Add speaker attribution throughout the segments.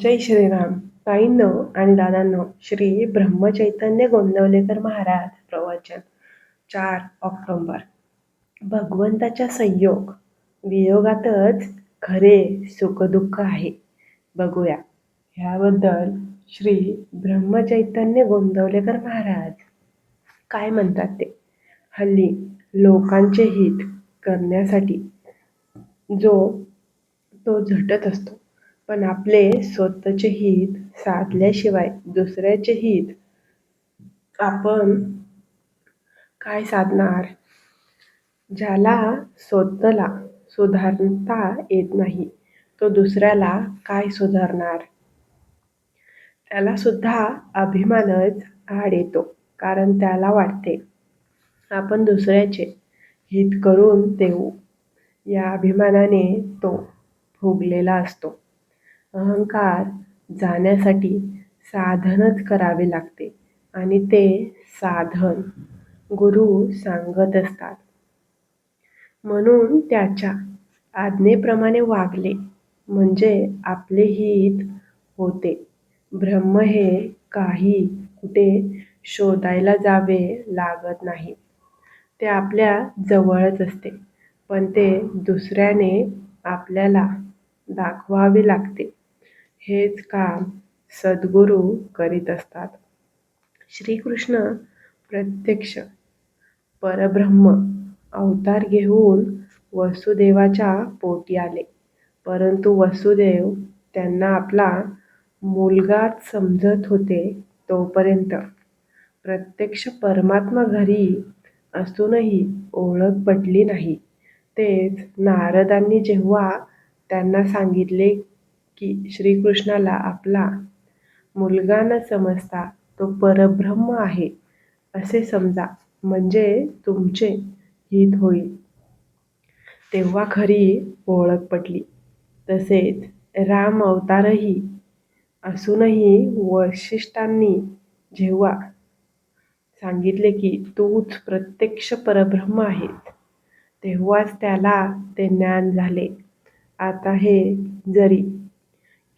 Speaker 1: जय श्रीराम. ताईंनो आणि दादांनो श्री ब्रह्मचैतन्य गोंदवलेकर महाराज प्रवचन. चार ऑक्टोंबर. भगवंताच्या संयोग. वियोगातच खरे सुखदुःख आहे. बघूया. ह्याबद्दल श्री ब्रह्मचैतन्य गोंदवलेकर महाराज काय म्हणतात ते? हल्ली लोकांचे हित करण्यासाठी जो तो झटत असतो. पण आपले स्वतःचे हित साधल्याशिवाय दुसऱ्याचे हित आपण काय साधणार? ज्याला स्वतःला सुधारता येत नाही तो दुसऱ्याला काय सुधारणार? त्याला सुद्धा अभिमानच आड येतो कारण त्याला वाटते आपण दुसऱ्याचे हित करून देऊ. या अभिमानाने तो भोगलेला असतो. अहंकार जाण्यासाठी साधनच करावे लागते आणि ते साधन गुरु सांगत असतात. म्हणून त्याच्या आज्ञेप्रमाणे वागले म्हणजे आपले हित होते. ब्रह्म हे काही कुठे शोधायला जावे लागत नाही. ते आपल्या जवळच असते पण ते दुसऱ्याने आपल्याला दाखवावे लागते. हेच काम सद्गुरू करीत असतात. श्रीकृष्ण प्रत्यक्ष परब्रह्म अवतार घेऊन वसुदेवाच्या पोटी आले. परंतु वसुदेव त्यांना आपला मुलगाच समजत होते तोपर्यंत. प्रत्यक्ष परमात्मा घरी असूनही ओळख पटली नाही. तेच नारदांनी जेव्हा त्यांना सांगितले की श्रीकृष्णाला आपला मुलगा न समजता तो परब्रह्म आहे असे समजा म्हणजे तुमचे हित होईल. तेव्हा खरी ओळख पटली. तसेच राम अवतारही असूनही वशिष्ठांनी जेव्हा सांगितले की तूच प्रत्यक्ष परब्रह्म आहेत तेव्हाच त्याला ते ज्ञान झाले. आता हे जरी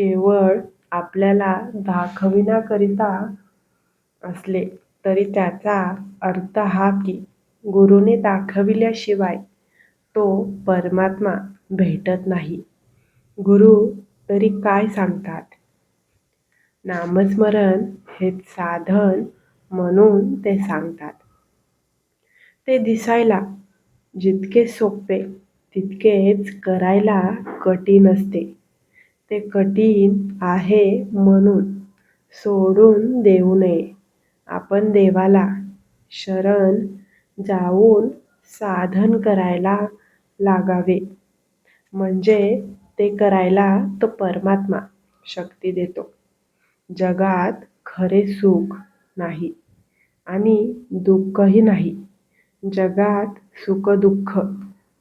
Speaker 1: केवळ आपल्याला दाखविण्याकरिता असले तरी त्याचा अर्थ हा की गुरुने दाखविल्याशिवाय तो परमात्मा भेटत नाही. गुरु तरी काय सांगतात? नामस्मरण हे साधन म्हणून ते सांगतात. ते दिसायला जितके सोपे तितकेच करायला कठीण असते. ते कठीण आहे म्हणून सोडून देऊ नये. आपण देवाला शरण जाऊन साधन करायला लागावे. म्हणजे ते करायला तो परमात्मा शक्ती देतो. जगात खरे सुख नाही आणि दुःखही नाही. जगात सुखदुःख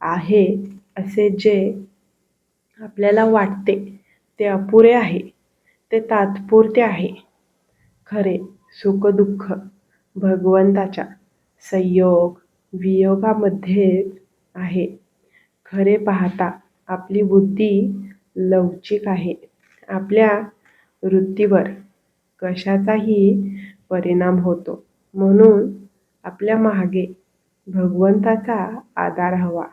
Speaker 1: आहे असे जे आपल्याला वाटते. ते अपुरे आहे. ते तात्पुरते आहे. खरे सुखदुःख भगवंताच्या संयोग वियोगामध्येच आहे. खरे पाहता आपली बुद्धी लवचिक आहे. आपल्या वृत्तीवर कशाचाही परिणाम होतो. म्हणून आपल्या मागे भगवंताचा आधार हवा.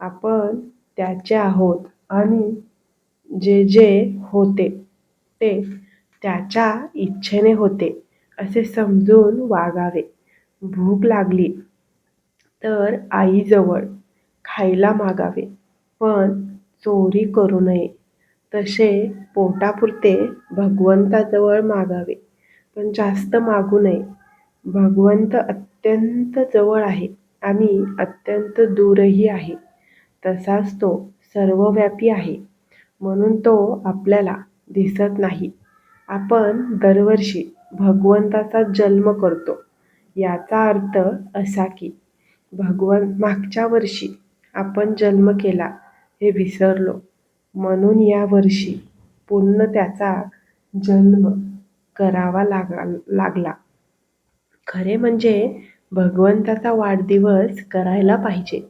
Speaker 1: आपण त्याचे आहोत आणि जे जे होते ते त्याच्या इच्छेने होते असे समजून वागावे. भूक लागली तर आईजवळ खायला मागावे पण चोरी करू नये. तसे पोटापुरते भगवंताजवळ मागावे पण जास्त मागू नये. भगवंत अत्यंत जवळ आहे आणि अत्यंत दूरही आहे. तसाच तो सर्वव्यापी आहे. म्हणून तो आपल्याला दिसत नाही. आपण दरवर्षी भगवंताचा जन्म करतो. याचा अर्थ असा की भगवन मागच्या वर्षी आपण जन्म केला हे विसरलो. म्हणून या वर्षी पुन्हा त्याचा जन्म करावा लागा लागला. खरे म्हणजे भगवंताचा वाढदिवस करायला पाहिजे.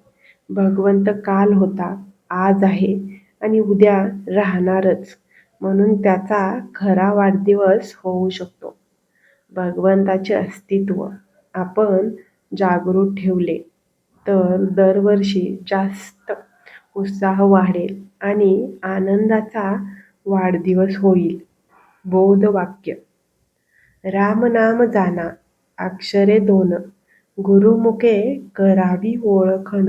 Speaker 1: भगवंत काल होता आज आहे. आणि उद्या राहणारच. म्हणून त्याचा खरा वाढदिवस होऊ शकतो. भगवंताचे अस्तित्व आपण जागृत ठेवले तर दरवर्षी जास्त उत्साह वाढेल आणि आनंदाचा वाढदिवस होईल. बोध वाक्य राम नाम जाना अक्षरे दोन. गुरुमुखे करावी ओळखन